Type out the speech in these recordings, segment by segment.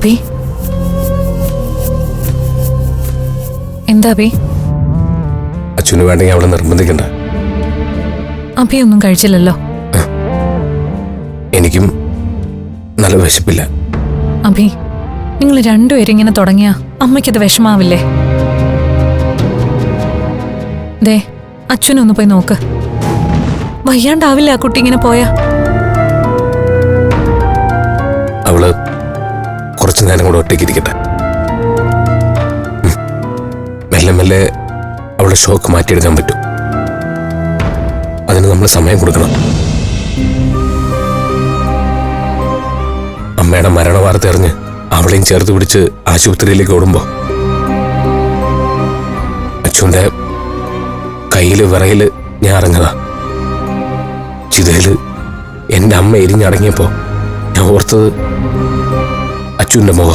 അഭി? എന്താ അഭി? അച്ഛന് വേണ്ടെങ്കിൽ അവളെ നിർബന്ധിക്കണ്ട. അഭി ഒന്നും കഴിച്ചില്ലല്ലോ. എനിക്കും നല്ല വിശപ്പില്ല. അഭി നിങ്ങൾ രണ്ടുപേരും ഇങ്ങനെ തുടങ്ങിയ അമ്മയ്ക്കത് വിഷമാവില്ലേ? ദേ അച്ഛനൊന്ന് പോയി നോക്ക്. വയ്യാണ്ടാവില്ല ആ കുട്ടി ഇങ്ങനെ പോയാ? കുറച്ചു നേരം കൂടെ ഒറ്റയ്ക്ക് ഇരിക്കട്ടെ മെല്ലെ മെല്ലെ അവളുടെ ഷോക്ക് മാറ്റിയെടുക്കാൻ പറ്റും. അതിന് നമ്മൾ സമയം കൊടുക്കണം. അമ്മയുടെ മരണ വാർത്ത അറിഞ്ഞ് അവളെയും ചേർത്ത് പിടിച്ച് ആശുപത്രിയിലേക്ക് ഓടുമ്പോ അച്ഛന്റെ കയ്യിൽ വിറയിൽ ഞാൻ ഇറങ്ങതാ ചിതയിൽ എന്റെ അമ്മ എരിഞ്ഞടങ്ങിയപ്പോൾ ഞാൻ ഓർത്തത് അച്ഛന്റെ മുഖ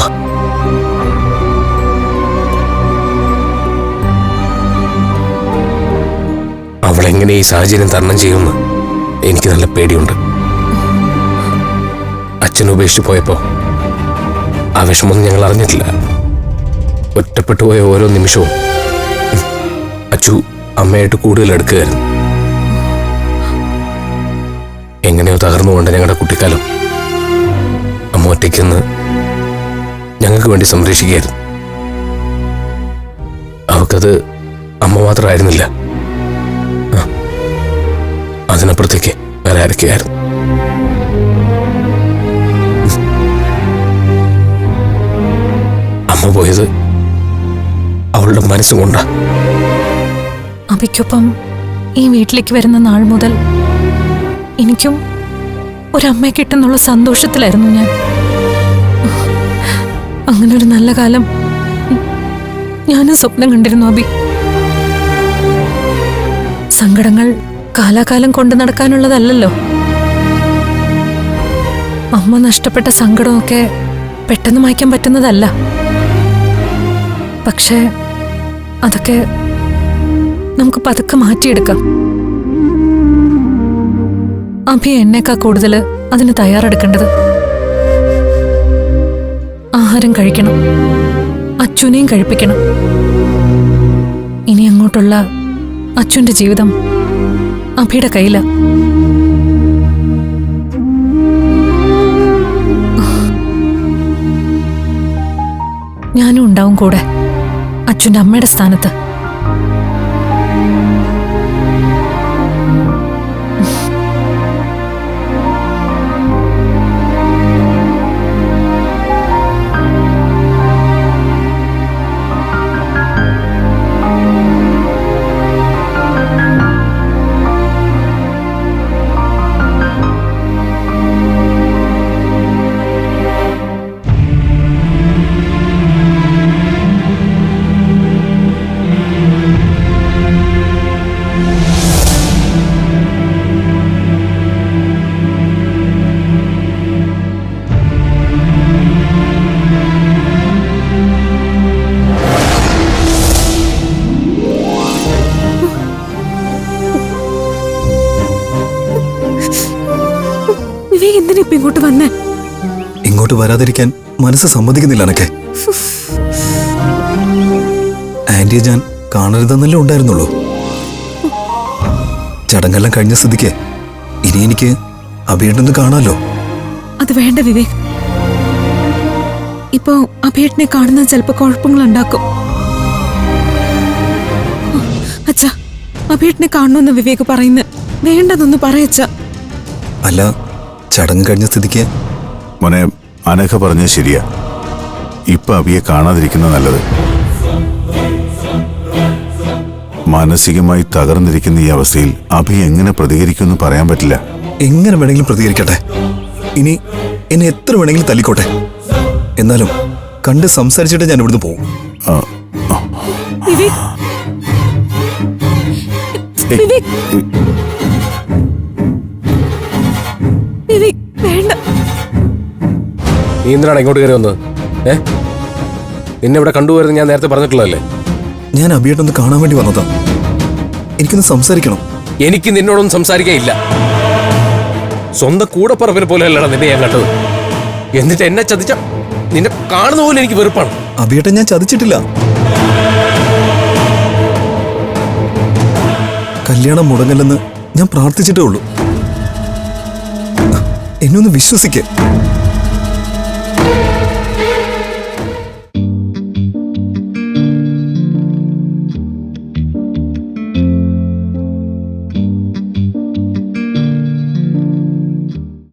അവളെങ്ങനെ ഈ സാഹചര്യം തരണം ചെയ്യുമെന്ന് എനിക്ക് നല്ല പേടിയുണ്ട് അച്ഛൻ ഉപേക്ഷിച്ച് പോയപ്പോ ആ വിഷമമൊന്നും ഞങ്ങൾ അറിഞ്ഞിട്ടില്ല ഒറ്റപ്പെട്ടു പോയ ഓരോ നിമിഷവും അച്ചു അമ്മയായിട്ട് കൂടുതൽ എടുക്കുകയായിരുന്നു എങ്ങനെയോ തകർന്നുകൊണ്ട് ഞങ്ങളുടെ കുട്ടിക്കാലം അമ്മ ഒറ്റയ്ക്കെന്ന് ഞങ്ങൾക്ക് വേണ്ടി സംരക്ഷിക്കുകയായിരുന്നു. അവക്കത് അമ്മ മാത്രമായിരുന്നില്ല. അതിനപ്പുറത്തേക്ക് വേറെ ആരൊക്കെയായിരുന്നു? അമ്മ പോയത് അവളുടെ മനസ്സുകൊണ്ടാ അവയ്ക്കൊപ്പം ഈ വീട്ടിലേക്ക് വരുന്ന നാൾ മുതൽ എനിക്കും ഒരമ്മയെ കിട്ടുന്നുള്ള സന്തോഷത്തിലായിരുന്നു ഞാൻ. ഒരു നല്ല കാലം. ഞാനും സ്വപ്നം കണ്ടിരുന്നു അബി. സങ്കടങ്ങൾ കാലാകാലം കൊണ്ടു നടക്കാനുള്ളതല്ലല്ലോ. അമ്മ നഷ്ടപ്പെട്ട സങ്കടമൊക്കെ പെട്ടെന്ന് മായ്ക്കാൻ പറ്റുന്നതല്ല. പക്ഷേ അതൊക്കെ നമുക്ക് പതുക്കെ മാറ്റിയെടുക്കാം. അഭി എന്നേക്കാ കൂടുതൽ അതിന് തയ്യാറെടുക്കേണ്ടത്? ആഹാരം കഴിക്കണം. അച്ഛനെയും കഴിപ്പിക്കണം. ഇനി അങ്ങോട്ടുള്ള അച്ഛന്റെ ജീവിതം അഭിയുടെ കയ്യില. ഞാനും ഉണ്ടാവും കൂടെ അച്ഛന്റെ അമ്മയുടെ സ്ഥാനത്ത്. ഇങ്ങോട്ട് വന്നേ. ഇങ്ങോട്ട് വരാതിരിക്കാൻ മനസ്സ് സമ്മതിക്കുന്നില്ല എനക്ക് ആന്റിയെ ഞാൻ കാണരുതെന്നല്ലേ ഉണ്ടായിരുന്നുള്ളൂ. ചടങ്ങെല്ലാം കഴിഞ്ഞ സ്ഥിതിക്ക് ഇനി എനിക്ക് അഭിയേട്ടൊന്ന് കാണാമല്ലോ അത് വേണ്ട വിവേക്. ഇപ്പോ അഭേട്ടനെ കാണുന്ന ചിലപ്പോ കുഴപ്പങ്ങൾ ഉണ്ടാക്കും അച്ഛാ അഭേട്ടനെ കാണണമെന്ന് വിവേക് പറയുന്നു. വേണ്ടതൊന്ന് പറയച്ച അല്ല ചടങ്ങ് കഴിഞ്ഞ സ്ഥിതിക്ക്? മോനെ അനഘ പറഞ്ഞത് ശരിയാ. ഇപ്പൊ അവിയെ കാണാതിരിക്കുന്ന നല്ലത്. മാനസികമായി തകർന്നിരിക്കുന്ന ഈ അവസ്ഥയിൽ അഭി എങ്ങനെ പ്രതികരിക്കുമെന്ന് പറയാൻ പറ്റില്ല. എങ്ങനെ വേണമെങ്കിലും പ്രതികരിക്കട്ടെ? ഇനി എന്നെ എത്ര വേണമെങ്കിലും തല്ലിക്കോട്ടെ? എന്നാലും കണ്ട് സംസാരിച്ചിട്ട് ഞാൻ ഇവിടുന്ന് പോകും വിവേക്. വേണ്ട. നീ എന്തിനാണ് ഇങ്ങോട്ട് കയറി വന്നത്? ഏ? നിന്നെ ഇവിടെ കണ്ടുപോയിരുന്നു ഞാൻ നേരത്തെ പറഞ്ഞിട്ടുള്ളതല്ലേ? ഞാൻ അബിയേട്ടൊന്ന് കാണാൻ വേണ്ടി വന്നതാ. എനിക്കൊന്ന് സംസാരിക്കണം. എനിക്ക് നിന്നോടൊന്നും സംസാരിക്കാനില്ല. സ്വന്തം കൂടപ്പറപ്പിനെ പോലെ അല്ലടാ നിന്നെ ഞാൻ കണ്ടത്. എന്നിട്ട് എന്നെ ചതിച്ച നിന്നെ കാണുന്ന പോലെ എനിക്ക് വെറുപ്പാണ്. അഭിയേട്ടൻ ഞാൻ ചതിച്ചിട്ടില്ല. കല്യാണം മുടങ്ങല്ലെന്ന് ഞാൻ പ്രാർത്ഥിച്ചിട്ടേ ഉള്ളൂ. എന്നെ ഒന്ന്